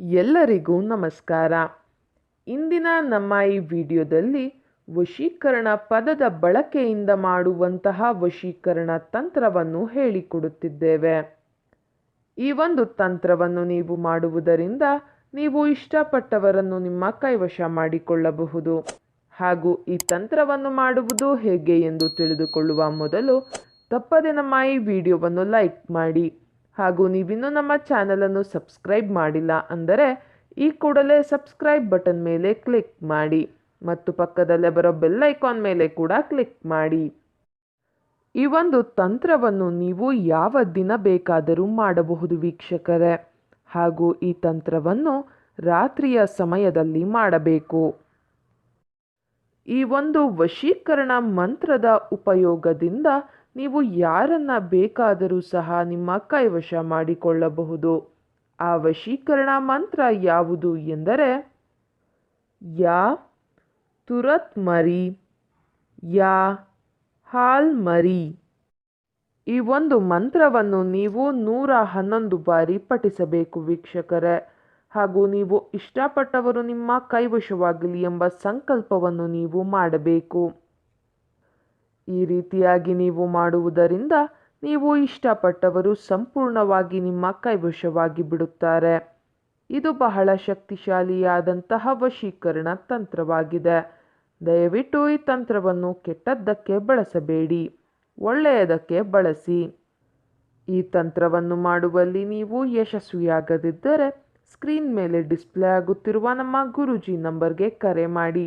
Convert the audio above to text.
ಎಲ್ಲರಿಗೂ ನಮಸ್ಕಾರ. ಇಂದಿನ ನಮ್ಮ ಈ ವಿಡಿಯೋದಲ್ಲಿ ವಶೀಕರಣ ಪದದ ಬಳಕೆಯಿಂದ ಮಾಡುವಂತಹ ವಶೀಕರಣ ತಂತ್ರವನ್ನು ಹೇಳಿಕೊಡುತ್ತಿದ್ದೇವೆ. ಈ ಒಂದು ತಂತ್ರವನ್ನು ನೀವು ಮಾಡುವುದರಿಂದ ನೀವು ಇಷ್ಟಪಟ್ಟವರನ್ನು ನಿಮ್ಮ ಕೈವಶ ಮಾಡಿಕೊಳ್ಳಬಹುದು. ಹಾಗೂ ಈ ತಂತ್ರವನ್ನು ಮಾಡುವುದು ಹೇಗೆ ಎಂದು ತಿಳಿದುಕೊಳ್ಳುವ ಮೊದಲು ತಪ್ಪದೆ ನಮ್ಮ ಈ ವಿಡಿಯೋವನ್ನು ಲೈಕ್ ಮಾಡಿ. ಹಾಗೂ ನೀವಿನ್ನೂ ನಮ್ಮ ಚಾನಲನ್ನು ಸಬ್ಸ್ಕ್ರೈಬ್ ಮಾಡಿಲ್ಲ ಅಂದರೆ ಈ ಕೂಡಲೇ ಸಬ್ಸ್ಕ್ರೈಬ್ ಬಟನ್ ಮೇಲೆ ಕ್ಲಿಕ್ ಮಾಡಿ ಮತ್ತು ಪಕ್ಕದಲ್ಲೇ ಬರೋ ಬೆಲ್ ಐಕಾನ್ ಮೇಲೆ ಕೂಡ ಕ್ಲಿಕ್ ಮಾಡಿ. ಈ ಒಂದು ತಂತ್ರವನ್ನು ನೀವು ಯಾವ ದಿನ ಬೇಕಾದರೂ ಮಾಡಬಹುದು ವೀಕ್ಷಕರೇ. ಹಾಗೂ ಈ ತಂತ್ರವನ್ನು ರಾತ್ರಿಯ ಸಮಯದಲ್ಲಿ ಮಾಡಬೇಕು. ಈ ಒಂದು ವಶೀಕರಣ ಮಂತ್ರದ ಉಪಯೋಗದಿಂದ ನೀವು ಯಾರನ್ನ ಬೇಕಾದರೂ ಸಹ ನಿಮ್ಮ ಕೈವಶ ಮಾಡಿಕೊಳ್ಳಬಹುದು. ಆ ವಶೀಕರಣ ಮಂತ್ರ ಯಾವುದು ಎಂದರೆ, ಯಾ, ತುರತ್ ಮರಿ, ಯಾ, ಹಾಲ್ ಮರಿ. ಈ ಒಂದು ಮಂತ್ರವನ್ನು ನೀವು ನೂರ ಹನ್ನೊಂದು ಬಾರಿ ಪಠಿಸಬೇಕು ವೀಕ್ಷಕರೇ. ಹಾಗೂ ನೀವು ಇಷ್ಟಪಟ್ಟವರು ನಿಮ್ಮ ಕೈವಶವಾಗಲಿ ಎಂಬ ಸಂಕಲ್ಪವನ್ನು ನೀವು ಮಾಡಬೇಕು. ಈ ರೀತಿಯಾಗಿ ನೀವು ಮಾಡುವುದರಿಂದ ನೀವು ಇಷ್ಟಪಟ್ಟವರು ಸಂಪೂರ್ಣವಾಗಿ ನಿಮ್ಮ ಕೈವಶವಾಗಿ ಬಿಡುತ್ತಾರೆ. ಇದು ಬಹಳ ಶಕ್ತಿಶಾಲಿಯಾದಂತಹ ವಶೀಕರಣ ತಂತ್ರವಾಗಿದೆ. ದಯವಿಟ್ಟು ಈ ತಂತ್ರವನ್ನು ಕೆಟ್ಟದ್ದಕ್ಕೆ ಬಳಸಬೇಡಿ, ಒಳ್ಳೆಯದಕ್ಕೆ ಬಳಸಿ. ಈ ತಂತ್ರವನ್ನು ಮಾಡುವಲ್ಲಿ ನೀವು ಯಶಸ್ವಿಯಾಗದಿದ್ದರೆ ಸ್ಕ್ರೀನ್ ಮೇಲೆ ಡಿಸ್ಪ್ಲೇ ಆಗುತ್ತಿರುವ ನಮ್ಮ ಗುರುಜಿ ನಂಬರ್ಗೆ ಕರೆ ಮಾಡಿ.